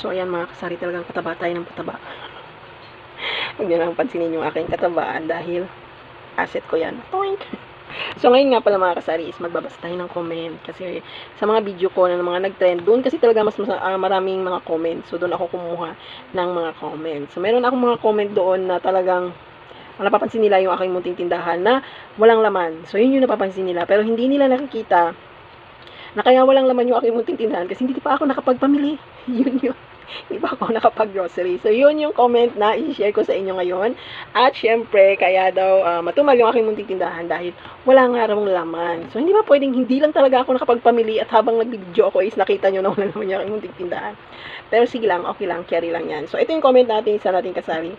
So, ayan mga kasari talagang pataba tayo ng pataba. Huwag niyo lang pansinin yung aking katabaan dahil asset ko yan. Toink! So, ngayon nga pala mga kasari is magbabasa tayo ng comment. Kasi sa mga video ko na mga nag-trend, doon kasi talaga mas, mas ah, maraming mga comment. So, doon ako kumuha ng mga comment. So, meron akong mga comment doon na talagang ang napapansin nila yung aking munting tindahan na walang laman. So, yun yung napapansin nila. Pero hindi nila nakikita na kaya walang laman yung aking munting tindahan kasi hindi pa ako nakapagpamili. Yun yun. Hindi pa ako nakapag-grocery. So, yun yung comment na i-share ko sa inyo ngayon. At, syempre, kaya daw ah, matumal yung aking munting tindahan dahil wala nga raw laman. So, hindi ba pwedeng hindi lang talaga ako nakapagpamili at habang nag-video ako is nakita nyo na wala naman yung aking munting tindahan. Pero sige lang, okay lang, carry lang yan. So, ito yung comment natin sa nating kasari.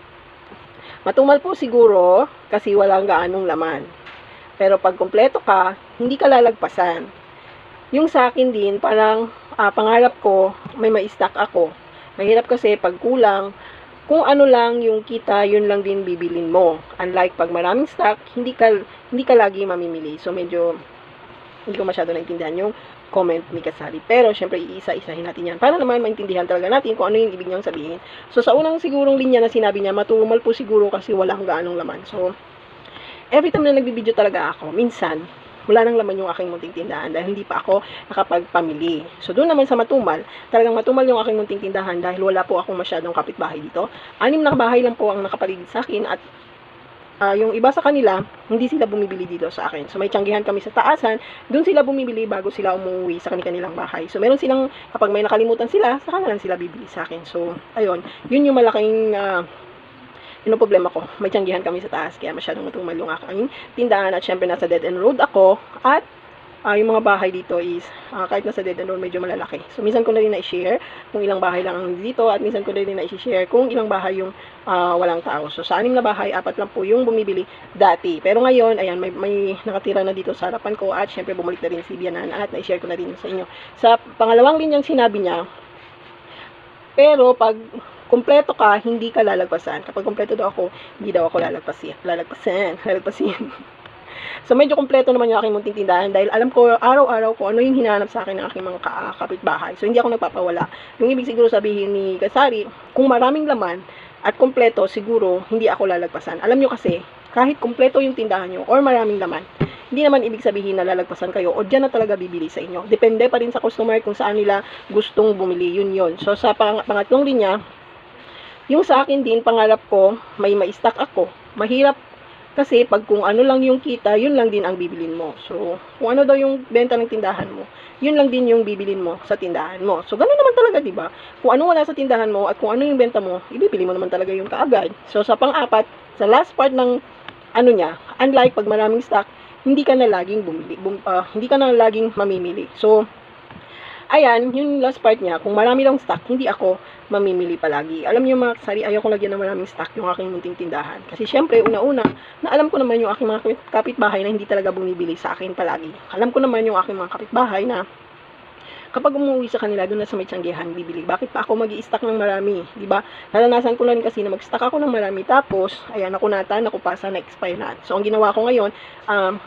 Matumal po siguro kasi walang gaanong laman. Pero pag kompleto ka, hindi ka lalagpasan. Yung sa akin din, parang ah, pangarap ko, may ma-stock ako. Mahirap kasi pag kulang, kung ano lang yung kita, yun lang din bibilin mo. Unlike pag maraming stock, hindi ka, hindi ka lagi mamimili. So, medyo, hindi ko masyado naintindihan yung comment ni Kasari. Pero, syempre, iisa-isahin natin yan. Para naman maintindihan talaga natin kung ano yung ibig niyang sabihin. So, sa unang sigurong linya na sinabi niya, matumal po siguro kasi walang gaanong laman. So, every time na nagbibideo talaga ako, minsan, wala nang laman yung aking munting tindahan dahil hindi pa ako nakapagpamili. So, doon naman sa matumal, talagang matumal yung aking munting tindahan dahil wala po akong masyadong kapitbahay dito. Anim na bahay lang po ang nakapaligid sa akin at ah, yung iba sa kanila, hindi sila bumibili dito sa akin. So, may tiyanggihan kami sa taasan, doon sila bumibili bago sila umuwi sa kanilang bahay. So, meron silang, kapag may nakalimutan sila, saka na lang sila bibili sa akin. So, ayun, yun yung malaking ah, yun ang problema ko. May tiyanggihan kami sa taas, kaya masyadong matumal yung aking tindahan. At syempre, nasa dead end road ako. At ah, yung mga bahay dito is, ah, kahit nasa dead end road, medyo malalaki. So, minsan ko na rin na-share kung ilang bahay lang ang dito. At minsan ko na rin na-share kung ilang bahay yung ah, walang tao. So, sa anim na bahay, apat lang po yung bumibili dati. Pero ngayon, ayan, may, may nakatira na dito sa harapan ko. At syempre, bumalik na rin si Bianan. At na-share ko na rin sa inyo. Sa pangalawang linyang sinabi niya, pero pag kumpleto ka, hindi ka lalagpasan. Kapag kumpleto daw ako, hindi daw ako lalagpasin. Lalagpasan. Lalagpasin. so, medyo kumpleto naman yung aking munting tindahan dahil alam ko araw-araw ko ano yung hinahanap sa akin ng aking mga ka- kapitbahay. So, hindi ako nagpapawala. Yung ibig siguro sabihin ni Kasari, kung maraming laman at kumpleto, siguro hindi ako lalagpasan. Alam nyo kasi, kahit kumpleto yung tindahan nyo or maraming laman, hindi naman ibig sabihin na lalagpasan kayo o dyan na talaga bibili sa inyo. Depende pa rin sa customer kung saan nila gustong bumili. Yun yun. So, sa pang pangatlong linya, yung sa akin din, pangarap ko, may ma-stock ako. Mahirap kasi pag kung ano lang yung kita, yun lang din ang bibilin mo. So, kung ano daw yung benta ng tindahan mo, yun lang din yung bibilin mo sa tindahan mo. So, ganun naman talaga, di ba? Kung ano wala sa tindahan mo at kung ano yung benta mo, ibibili mo naman talaga yung kaagad. So, sa pang-apat, sa last part ng ano niya, unlike pag maraming stock, hindi ka na laging bumili, bum, ah, hindi ka na laging mamimili. So, ayan, yung last part niya, kung marami lang stock, hindi ako mamimili palagi. Alam niyo mga kasari, ayaw ko lagyan ng maraming stock yung aking munting tindahan. Kasi syempre, una-una, na alam ko naman yung aking mga kapit- kapitbahay na hindi talaga bumibili sa akin palagi. Alam ko naman yung aking mga kapitbahay na kapag umuwi sa kanila, doon na sa may tiyanggihan, bibili. Bakit pa ako mag stock ng marami? di ba Naranasan ko na rin kasi na mag-stock ako ng marami. Tapos, ayan, ako nata, nakupasa, na-expire na. So, ang ginawa ko ngayon, um,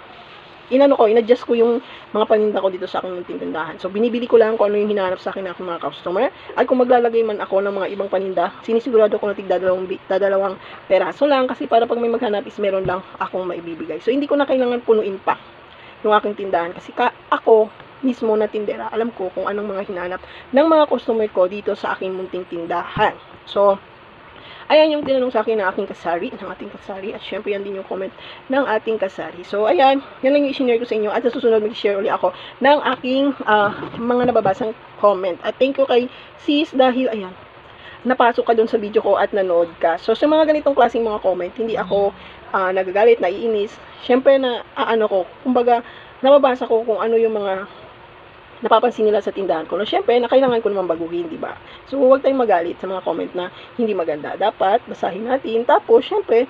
inano ko, inadjust ko yung mga paninda ko dito sa aking munting tindahan. So, binibili ko lang kung ano yung hinahanap sa akin ng mga customer. At kung maglalagay man ako ng mga ibang paninda, sinisigurado ko na tig dadalawang, bi- dadalawang peraso lang kasi para pag may maghanap is meron lang akong maibibigay. So, hindi ko na kailangan punuin pa yung aking tindahan kasi ka, ako mismo na tindera, alam ko kung anong mga hinanap ng mga customer ko dito sa aking munting tindahan. So, ayan yung tinanong sa akin ng aking kasari, ng ating kasari, at syempre yan din yung comment ng ating kasari. So, ayan, yan lang yung i-share ko sa inyo, at sa susunod mag-share ulit ako ng aking ah, mga nababasang comment. At thank you kay sis dahil, ayan, napasok ka dun sa video ko at nanood ka. So, sa mga ganitong klaseng mga comment, hindi ako ah, nagagalit, naiinis. Syempre na, ano ko, kumbaga, nababasa ko kung ano yung mga napapansin nila sa tindahan ko. No, syempre, na kailangan ko naman baguhin, di ba? So, huwag tayong magalit sa mga comment na hindi maganda. Dapat, basahin natin. Tapos, syempre,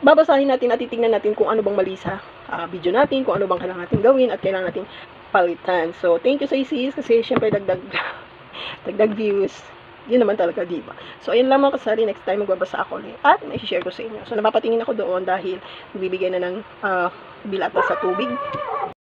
babasahin natin at titingnan natin kung ano bang mali sa ah, video natin, kung ano bang kailangan natin gawin at kailangan natin palitan. So, thank you sa isis kasi syempre dagdag dagdag views. Yun naman talaga, di ba? So, ayun lang mga kasari. Next time, magbabasa ako ulit. At may share ko sa inyo. So, napapatingin ako doon dahil bibigyan na ng uh, bilata sa tubig.